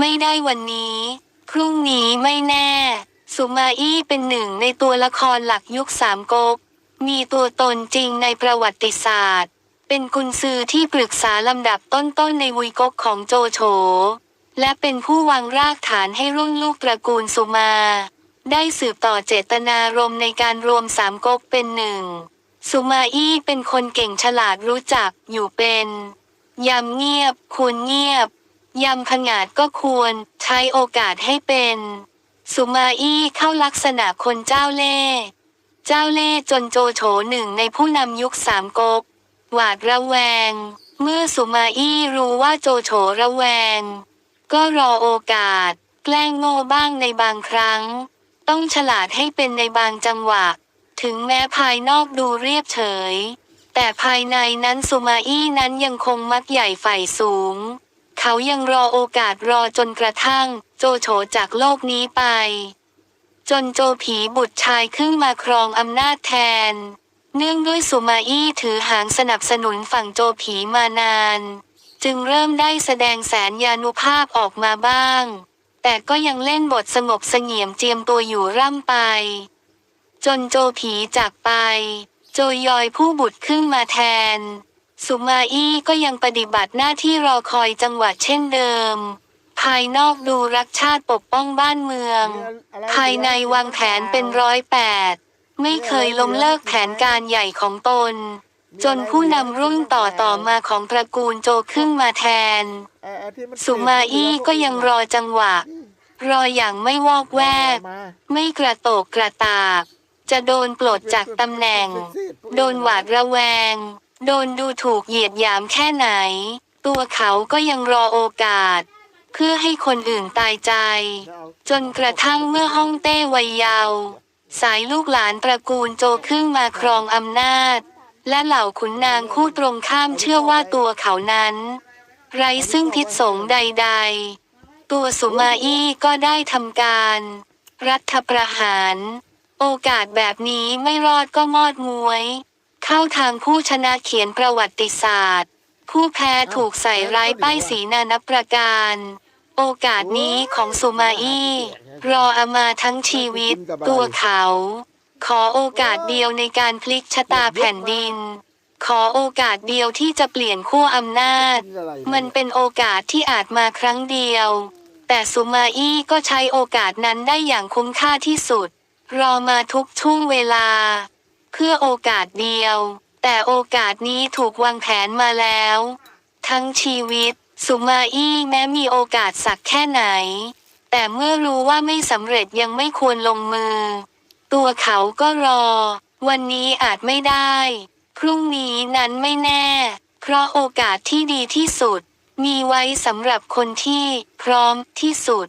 ไม่ได้วันนี้ พรุ่งนี้ไม่แน่ สุมาอี้เป็นหนึ่งในตัวละครหลักยุคสามก๊ก มีตัวตนจริงในประวัติศาสตร์ เป็นกุนซือที่ปรึกษาลำดับต้นๆในวุยก๊กของโจโฉ และเป็นผู้วางรากฐานให้รุ่นลูกตระกูลสุมา ได้สืบต่อเจตนารมณ์ในการรวมสามก๊กเป็นหนึ่ง สุมาอี้เป็นคนเก่งฉลาดรู้จักอยู่เป็นยำเงียบควรเงียบ ยำผงาดก็ควรใช้โอกาสให้เป็น สุมาอี้เข้าลักษณะคนเจ้าเล่เจ้าเล่จนโจโฉหนึ่งในผู้นำยุคสามก๊กหวาดระแวง เมื่อสุมาอี้รู้ว่าโจโฉระแวง ก็รอโอกาส แกล้งโง่บ้างในบางครั้ง ต้องฉลาดให้เป็นในบางจังหวะ ถึงแม้ภายนอกดูเรียบเฉย แต่ภายในนั้นสุมาอี้นั้นยังคงมักใหญ่ฝ่สูง เขายังรอโอกาสรอจนกระทั่ง โจโฉจากโลกนี้ไป จนโจผีบุตรชายขึ้นมาครองอำนาจแทน เนื่องด้วยสุมาอี้ถือหางสนับสนุนฝั่งโจผีมานาน จึงเริ่มได้แสดงแสนยานุภาพออกมาบ้าง แต่ก็ยังเล่นบทสงบเสงี่ยมเจียมตัวอยู่ร่ำไป จนโจผีจากไป โจยอยผู้บุตรขึ้นมาแทน สุมาอี้ก็ยังปฏิบัติหน้าที่รอคอยจังหวัดเช่นเดิม ภายนอกดูรักชาติปกป้องบ้านเมือง ภายในวางแผนเป็นร้อยแปด ไม่เคยล้มเลิกแผนการใหญ่ของตน จนผู้นำรุ่นต่อต่อมาของตระกูลโจขึ้นมาแทนไอ้ไอ้ที่นสุมาอี้ก็ยังรอจังหวะ รออย่างไม่วอกแวกมาไม่กระโตกกระตาก จะโดนปลดจากตำแหน่ง โดนหวาดระแวง โดนดูถูกเหยียดหยามแค่ไหน ตัวเขาก็ยังรอโอกาส เพื่อให้คนอื่นตายใจ จนกระทั่งเมื่อฮ่องเต้วัยเยาว์สายลูกหลานตระกูลโจขึ้นมาครองอำนาจ และเหล่าขุนนางคู่ตรงข้ามเชื่อว่าตัวเขานั้น ไรซึ่งทิศสงใด ๆ ตัวสุมาอี้ก็ได้ทำการ รัฐประหาร โอกาสแบบนี้ไม่รอดก็มอดมวย เข้าทางผู้ชนะเขียนประวัติศาสตร์ ผู้แพ้ถูกใส่ร้ายป้ายสีนานับประการ โอกาสนี้ของสุมาอี้รออามาทั้งชีวิต ตัวเขา ขอโอกาสเดียวในการพลิกชะตาแผ่นดิน ขอโอกาสเดียวที่จะเปลี่ยนขั้วอำนาจ มันเป็นโอกาสที่อาจมาครั้งเดียว แต่สุมาอี้ก็ใช้โอกาสนั้นได้อย่างคุ้มค่าที่สุด รอมาทุกช่วงเวลา เพื่อโอกาสเดียว แต่โอกาสนี้ถูกวางแผนมาแล้ว ทั้งชีวิต สุมาอี้แม้มีโอกาสสักแค่ไหน แต่เมื่อรู้ว่าไม่สำเร็จยังไม่ควรลงมือ ตัวเขาก็รอ วันนี้อาจไม่ได้ พรุ่งนี้นั้นไม่แน่ เพราะโอกาสที่ดีที่สุด มีไว้สำหรับคนที่พร้อมที่สุด